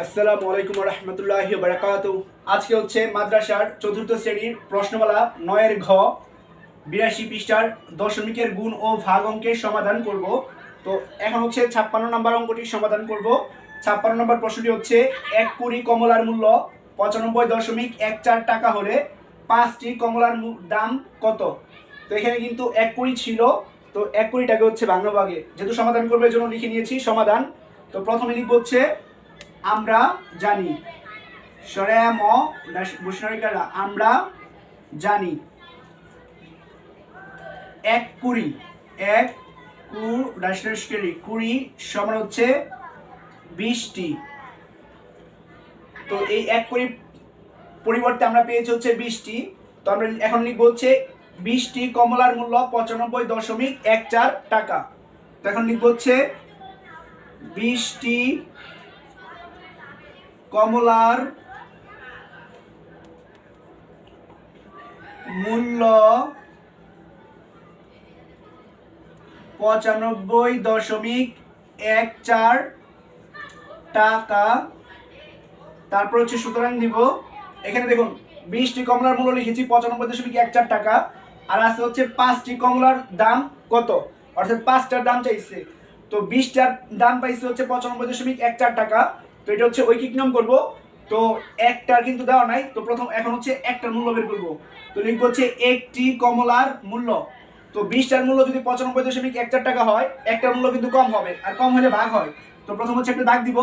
আসসালামু আলাইকুম রহমতুল্লাহ বারাকাত আজকে হচ্ছে মাদ্রাসার চতুর্থ শ্রেণির প্রশ্নমালা নয়ের ঘ, বিরাশি পৃষ্ঠার দশমিকের গুণ ও ভাগ অঙ্কের সমাধান করব। তো এখন হচ্ছে ছাপ্পান্ন নম্বর অঙ্কটির সমাধান করব। ছাপ্পান্ন নম্বর প্রশ্নটি হচ্ছে, এক কুড়ি কমলার মূল্য পঁচানব্বই দশমিক এক চার টাকা হলে পাঁচটি কমলার দাম কত? তো এখানে কিন্তু এক কুড়ি ছিল, তো এক কুড়িটাকে হচ্ছে বাংলা ভাগে যেহেতু সমাধান করবে এর জন্য লিখে নিয়েছি সমাধান। তো প্রথমে লিখব হচ্ছে আমরা জানি। সরেয়া ম আমরা জানি। এক কুড়ি, এক কু ডাশনারি কুড়ি সমান হচ্ছে বিশটি। তো এই এক কুড়ি পরিবর্তে আমরা পেয়েছি হচ্ছে বিশটি। তো আমরা এখন লিখব হচ্ছে বিশটি কমলার মূল্য পঁচানব্বই দশমিক এক চার টাকা। তো এখন লিখব হচ্ছে বিশটি কমলার মূল্য পঁচানব্বই দশমিক এক চার টাকা। তারপর হচ্ছে সুতরাং দিব, এখানে দেখুন, বিশটি কমলার মূল্য লিখেছি, পঁচানব্বই দশমিক এক চার টাকা। আর আছে হচ্ছে পাঁচটি কমলার দাম কত? অর্থাৎ পাঁচটার দাম চাইছে। তো বিশটার দাম পাইছে হচ্ছে পঁচানব্বই দশমিক এক চার টাকা। তো এটা হচ্ছে ঐকিক নিয়ম করব। তো একটার কিন্তু দেওয়া নাই, তো প্রথম এখন হচ্ছে একটার মূল্য বের করব। তো লিখব হচ্ছে একটি কমলার মূল্য। তো বিশটার মূল্য যদি পঁচানব্বই দশমিক এক চার টাকা হয়, একটার মূল্য কিন্তু কম হবে, আর কম হলে ভাগ হয়। তো প্রথম হচ্ছে একটা দাগ দিব।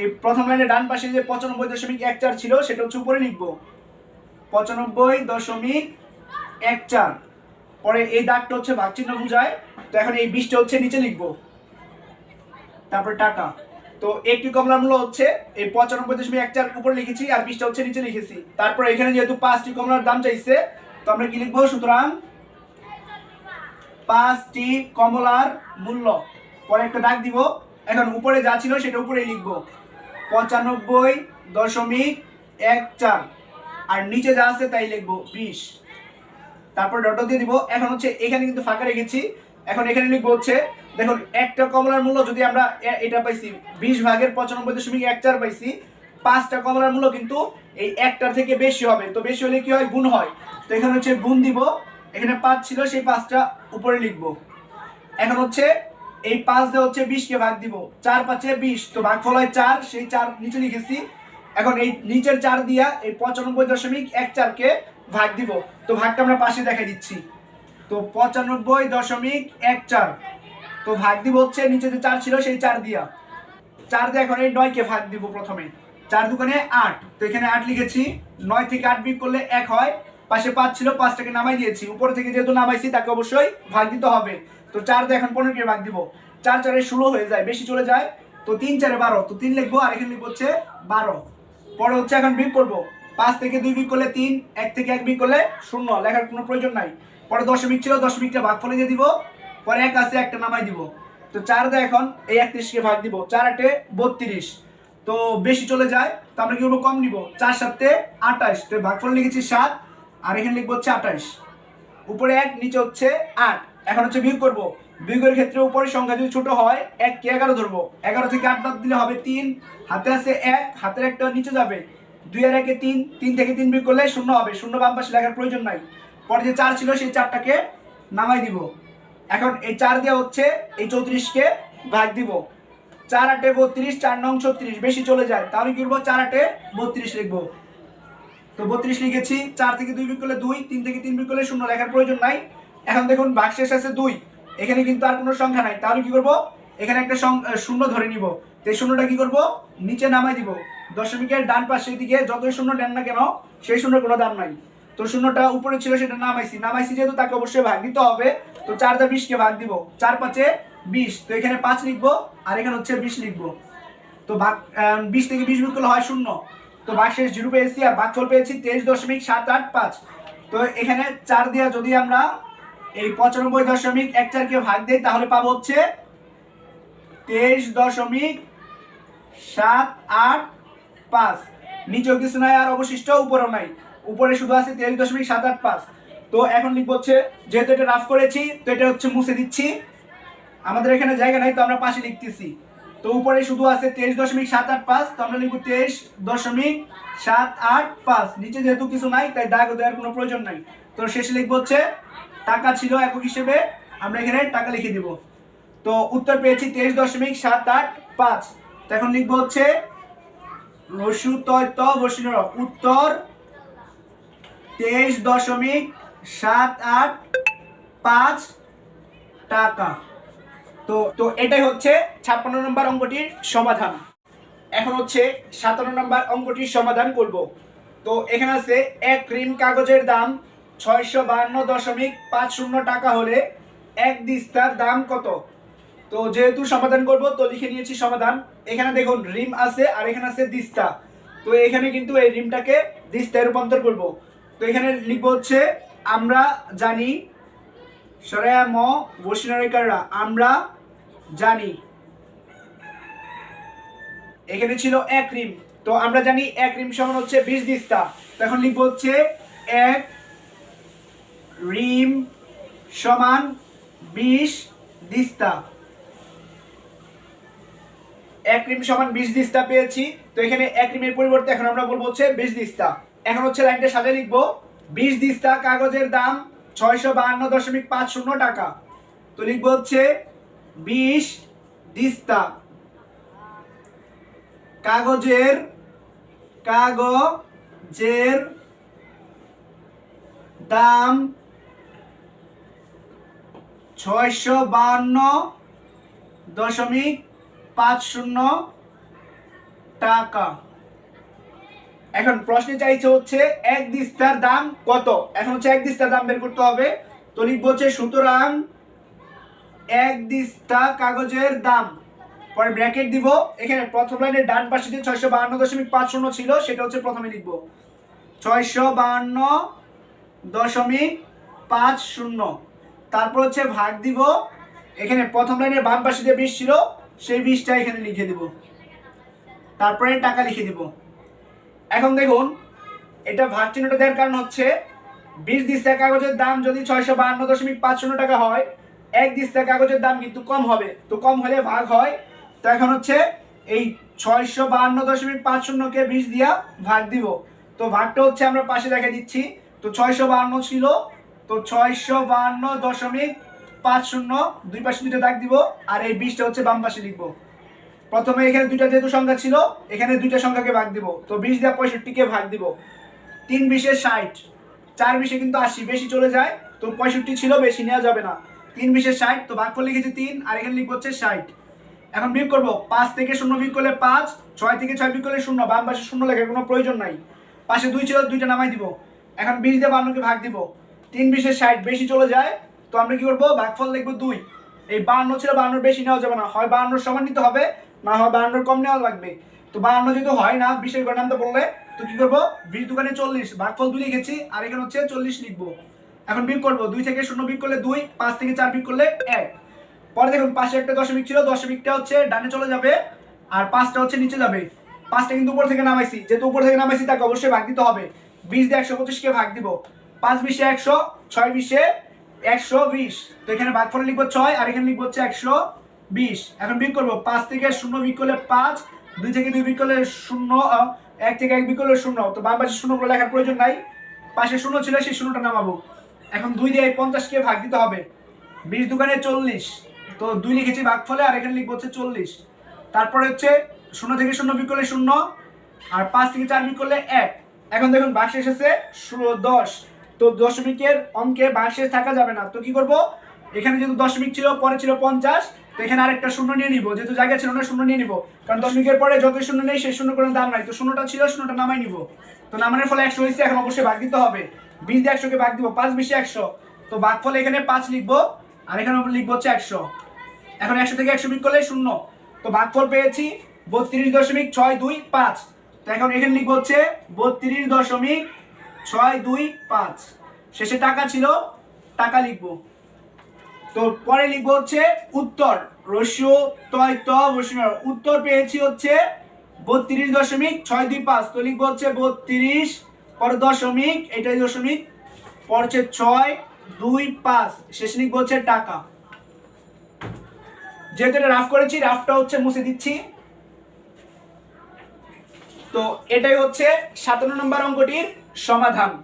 এই প্রথম লাইনে ডান পাশে যে পঁচানব্বই দশমিক এক চার ছিল, সেটা হচ্ছে উপরে লিখব। পঁচানব্বই দশমিক এক চার পরে এই দাগটা হচ্ছে ভাগ চিহ্ন বোঝায়। তো এখন এই বিশটা হচ্ছে নিচে লিখব। তারপর টাকা। তো একটি কমলার মূল্য হচ্ছে, এই পঁচানব্বই দশমিক এক চার উপরে লিখেছি আর বিশটা হচ্ছে নিচে লিখেছি। তারপর এখানে যেহেতু পাঁচটি কমলার দাম চাইছে, তো আমরা কি লিখব? সুতরাং পাঁচটি কমলার মূল্য। পরে একটা দাগ দিব। এখন উপরে যা ছিল সেটা উপরে লিখব। পঁচানব্বই দশমিক এক চার। আর নিচে যা আছে তাই লিখব বিশ। তারপর ডট দিয়ে দিব। এখন হচ্ছে এখানে কিন্তু ফাঁকা রেখেছি। এখন এখানে লিখব হচ্ছে, দেখুন, একটা কমলার মূল্য যদি আমরা এটা পাইছি বিশ ভাগের পঁচানব্বই দশমিক এক চার পাইছি, পাঁচটা কমলার মূল্য কিন্তু এই একটার থেকে বেশি হবে। তো বেশি হলে কি হয়? গুণ হয়। তো এখানে হচ্ছে গুণ দিব। এখানে পাঁচ ছিল, সেই পাঁচটা উপরে লিখব। এখন হচ্ছে এই পাঁচ দিয়ে হচ্ছে বিশকে ভাগ দিব। চার পাঁচে বিশ, তো ভাগফল হয় চার, সেই চার নিচে লিখেছি। এখন এই নিচের চার দিয়া এই পঁচানব্বই দশমিক এক চারকে ভাগ দিব। তো ভাগটা আমরা পাশে দেখা দিচ্ছি। তো পঁচানব্বই দশমিক এক চার। তো ভাগ দিব হচ্ছে নিচে যে চার ছিল সেই চার দিয়া। চার দিয়ে এখন এই নয়কে ভাগ দিব প্রথমে। চার দোকানে আট। তো এখানে আট লিখেছি। নয় থেকে আট বিয়োগ করলে এক হয়। পাশে পাঁচ ছিল, পাঁচটাকে নামাই দিয়েছি। উপর থেকে যেহেতু নামাইছি, তাকে অবশ্যই ভাগ দিতে হবে। তো চার দিয়ে এখন পনেরোকে ভাগ দিব। চার চারে ষোলো হয়ে যায়, বেশি চলে যায়। তো তিন চারে বারো। তো তিন লিখব, আর এখানে লিখব হচ্ছে বারো। পরে হচ্ছে এখন বিয়োগ করব। পাঁচ থেকে দুই বিয়োগ করলে তিন, এক থেকে এক বিয়োগ করলে শূন্য। লেখার কোনো প্রয়োজন নাই। পরে দশমিক ছিল, দশমিকটা ভাগ ফলে দিয়ে দিব। পরে এক আছে, একটা নামাই দিব। তো চার দেয় এখন এই একত্রিশকে ভাগ দিব। চার আটে বত্রিশ। তো বেশি চলে যায়, তো আমরা কি করব? কম নিব। চার সাতে আঠাশ। তো ভাগফল লিখেছি সাত, আর এখানে লিখব হচ্ছে আঠাশ। উপরে এক, নিচে হচ্ছে আট। এখন হচ্ছে বিয়োগ করব। বিয়োগের ক্ষেত্রে উপরে সংখ্যা যদি ছোট হয় এক কে এগারো ধরবো। এগারো থেকে আট বাদ দিলে হবে তিন। হাতে আছে এক, হাতের একটা নিচে যাবে। দুই আর একে তিন তিন থেকে তিন বিয়োগ করলে শূন্য হবে। শূন্য বাম পাশে লেখার প্রয়োজন নাই। পরে যে চার ছিল সেই চারটাকে নামাই দিব। এখন এই চার দেওয়া হচ্ছে, এই চৌত্রিশকে ভাগ দিব। চার আটে বত্রিশ, চার নং ছত্রিশ, বেশি চলে যায়। তাহলে কি করব? চার আটে বত্রিশ লিখব। তো বত্রিশ লিখেছি, চার থেকে দুই করলে দুই, তিন থেকে তিন করলে শূন্য, লেখার প্রয়োজন নাই। এখন দেখুন শেষ আছে দুই। এখানে কিন্তু আর কোনো সংখ্যা নাই। তাহলে কি করব? এখানে একটা শূন্য ধরে নিব। তো শূন্যটা কি করব? নিচে নামাই দিব। দশমিকের ডান পাশের দিকে যতই শূন্য নেন না কেন, সেই শূন্যর কোনো দাম নাই। তো শূন্যটা উপরে ছিল, সেটা নামাইছি। নামাইছি যেহেতু তাকে অবশ্যই ভাগ দিতে হবে, তো চার দা বিশকে ভাগ দিব। চার পাঁচে বিশ। তো এখানে পাঁচ লিখব, আর এখানে হচ্ছে বিশ লিখব। তো ভাগ বিশ থেকে বিশ করলে হয় শূন্য। তো ভাগ শেষ জিরো পেয়েছি, আর ভাগফল পেয়েছি তেইশ দশমিক সাত আট পাঁচ। তো এখানে চার দিয়া যদি আমরা এই পঁচানব্বই দশমিক এক চারকে ভাগ দিই, তাহলে পাবো হচ্ছে তেইশ দশমিক সাত আট পাঁচ। নিচেও কিছু নাই, আর অবশিষ্ট উপরেও নাই। উপরে শুধু আছে তেইশ দশমিক সাত আট পাঁচ। তো এখন লিখব হচ্ছে, যেহেতু এটা রাফ করেছি, তো এটা হচ্ছে মুছে দিচ্ছি। আমাদের এখানে জায়গা নাই, তো আমরা পাশে লিখতেছি। তো উপরে শুধু আছে তেইশ দশমিক সাত আট পাঁচ, তো আমরা লিখব তেইশ দশমিক সাত আট পাঁচ। নিচে যেহেতু কিছু নাই, তাই দাগ দেওয়ার কোনো প্রয়োজন নাই। তো শেষে লিখব হচ্ছে, টাকা ছিল একক হিসেবে, আমরা এখানে টাকা লিখে দিব। তো উত্তর পেয়েছি তেইশ দশমিক সাত আট পাঁচ। তো এখন লিখব হচ্ছে রসু তয় ত উত্তর তেইশ দশমিক সাত আট পাঁচ টাকা। তো তো এটাই হচ্ছে ছাপ্পান্ন নম্বর অঙ্কটির সমাধান। এখন হচ্ছে সাতান্ন নম্বর অঙ্কটির সমাধান করব। তো এখানে আছে এক রিম কাগজের দাম ছয়শো বাহান্ন দশমিক পাঁচ শূন্য টাকা হলে এক দিস্তার দাম কত? তো যেহেতু সমাধান করব, তো লিখে নিয়েছি সমাধান। এখানে দেখুন রিম আছে আর এখানে আছে দিস্তা। তো এখানে কিন্তু এই রিমটাকে দিস্তায় রূপান্তর করব। তো এখানে লিখব হচ্ছে, আমরা জানি সরায়া ম বসিনারিকাররা আমরা জানি। এখানে ছিল এক রিম, তো আমরা জানি এক রিম সমান হচ্ছে বিশ দিস্তা। তো এখন লিখব হচ্ছে, এক রিম সমান বিশ দিস্তা। এক রিম সমান বিশ দিস্তা পেয়েছি, তো এখানে এক রিমের পরিবর্তে এখন আমরা বলব হচ্ছে বিশ দিস্তা। এখন হচ্ছে লাইনটা সাথে লিখব। বিশ দিস্তা কাগজের দাম ছয়শো বাহান্ন দশমিক পাঁচ শূন্য টাকা। তো লিখব হচ্ছে বিশ দিস্তা কাগজের কাগজের দাম ছয়শো বাহান্ন দশমিক পাঁচ শূন্য টাকা। এখন প্রশ্নে চাইছে হচ্ছে এক দিস্তার দাম কত? এখন হচ্ছে এক দিস্তার দাম বের করতে হবে। তো লিখব হচ্ছে, সুতরাং এক দিস্তা কাগজের দাম। পরে ব্র্যাকেট দিব। এখানে প্রথম লাইনের ডান পাশে যে ছয়শো বাহান্ন দশমিক পাঁচ শূন্য ছিল, সেটা হচ্ছে প্রথমে লিখব। ছয়শো বাহান্ন দশমিক পাঁচ শূন্য। তারপর হচ্ছে ভাগ দিব। এখানে প্রথম লাইনের বাম পাশে যে বিশ ছিল, সেই বিশটা এখানে লিখে দিব। তারপরে টাকা লিখে দিব। এখন দেখুন, এটা ভাগ চিহ্নটা দেওয়ার কারণ হচ্ছে বিশ দিস্তা কাগজের দাম যদি ছয়শো বাহান্ন দশমিক পাঁচ শূন্য টাকা হয়, এক দিস্তা কাগজের দাম কিন্তু কম হবে। তো কম হলে ভাগ হয়। তো এখন হচ্ছে, এই ছয়শো বাহান্ন দশমিক পাঁচ শূন্যকে বিশ দিয়া ভাগ দিব। তো ভাগটা হচ্ছে আমরা পাশে দেখে দিচ্ছি। তো ছয়শো বাহান্ন ছিল, তো ছয়শো বাহান্ন দশমিক পাঁচ শূন্য দুই পাশে দুটো দাগ দিব, আর এই বিশটা হচ্ছে বাম পাশে লিখব। প্রথমে এখানে দুইটা যেহেতু সংখ্যা ছিল, এখানে দুইটা সংখ্যাকে ভাগ দিব। তো বিশ দিয়ে পঁয়ষট্টিকে ভাগ দিব। তিন বিশে ষাট, চার বিশে কিন্তু আশি, বেশি চলে যায়, তো পঁয়ষট্টি ছিল, বেশি নেওয়া যাবে না। তিন বিশে ষাট, তো ভাগ করে লিখেছি তিন, আর এখানে লিখব হচ্ছে ষাট। এখন বিয়োগ করব, পাঁচ থেকে শূন্য বিয়োগ করলে পাঁচ, ছয় থেকে ছয় বিয়োগ করলে শূন্য, বাম পাশে শূন্য লেখার কোনো প্রয়োজন নাই। পাশে দুই ছিল, দুইটা নামাই দিব। এখন বিশ দিয়ে বান্নকে ভাগ দিব। তিন বিশে ষাট, বেশি চলে যায়, তো আমরা কি করব? ভাগফল লিখব দুই। এই বাহান্ন ছিল বাহান্নর বেশি নেওয়া যাবে না। হয় বাহান্নর সমান নিতে হবে, না হয় বাহান্নর কম নেওয়া লাগবে। তো বাহান্ন যেহেতু হয় না বিশের ঘর নামতে বললে, তো কি করব? বিশ দোকানে চল্লিশ, ভাগফল দুই লিখেছি, আর এখানে হচ্ছে চল্লিশ লিখব। এখন বিক করব, দুই থেকে শূন্য বিক করলে দুই, পাঁচ থেকে চার বিয়োগ করলে এক। পরে দেখুন, পাশে একটা দশমিক ছিল, দশমিকটা হচ্ছে ডানে চলে যাবে, আর পাঁচটা হচ্ছে নিচে যাবে। পাঁচটা কিন্তু উপর থেকে নামাইছি, যেহেতু উপর থেকে নামাইছি, তাকে অবশ্যই ভাগ দিতে হবে। বিশ দিয়ে একশো পঁচিশকে ভাগ দিব? পাঁচ বিশে একশো, ছয় বিশে একশো বিশ। তো এখানে ভাগ ভাগফল লিখব ছয়, আর এখানে লিখব হচ্ছে একশো বিশ। এখন বিয়োগ করব, পাঁচ থেকে শূন্য বিয়োগ করলে পাঁচ, দুই থেকে দুই বিয়োগ করলে শূন্য এক থেকে এক বিয়োগ করলে শূন্য। তো বাম পাশে শূন্যগুলো লেখার প্রয়োজন নাই, পাশে শূন্য ছিল সেই শূন্যটা নামাবো। এখন দুই দিয়ে পঞ্চাশকে ভাগ দিতে হবে। বিশ দোকানে চল্লিশ। তো দুই লিখেছি ভাগফলে, আর এখানে লিখব হচ্ছে চল্লিশ। তারপরে হচ্ছে শূন্য থেকে শূন্য বিয়োগ করলে শূন্য, আর পাঁচ থেকে চার বিয়োগ করলে এক। এখন দেখুন বাক্স এসেছে দশ। তো দশমিকের অঙ্কে বাক্সে থাকা যাবে না। তো কি করব? এখানে যেহেতু দশমিক ছিল, পরে ছিল পঞ্চাশ, তো এখানে আরেকটা শূন্য নিয়ে নিব। যেহেতু জায়গা ছিল না, শূন্য নিয়ে নিব। কারণ দশমিকের পরে যত শূন্য নেই, সেই শূন্য কোনো দাম নাই। তো শূন্যটা ছিল, শূন্যটা নামাই নিব। তো নামানোর ফলে একশো হয়েছে, এখন অবশ্যই ভাগ দিতে হবে। বিশ দিয়ে একশোকে ভাগ দিব, পাঁচ বিশে একশো। তো ভাগ ফলে এখানে পাঁচ লিখব, আর এখানে লিখব হচ্ছে একশো। এখন একশো থেকে একশো বিয়োগ করলে শূন্য। তো ভাগফল পেয়েছি, বত্রিশ দশমিক ছয় দুই পাঁচ। তো এখন এখানে লিখব হচ্ছে বত্রিশ দশমিক ছয় দুই পাঁচ। শেষে টাকা ছিল, টাকা লিখব। তো পরে লিখব হচ্ছে উত্তর। রস্য তয় উত্তর পেয়েছি হচ্ছে বত্রিশ দশমিক ছয় দুই পাঁচ। তো লিখব হচ্ছে বত্রিশ পর দশমিক, এটাই দশমিক, পর হচ্ছে ছয় দুই পাঁচ। শেষে লিখব হচ্ছে টাকা। যেহেতু এটা রাফ করেছি রাফটা হচ্ছে মুছে দিচ্ছি। তো এটাই হচ্ছে সাতান্ন নম্বর অঙ্কটির সমাধান।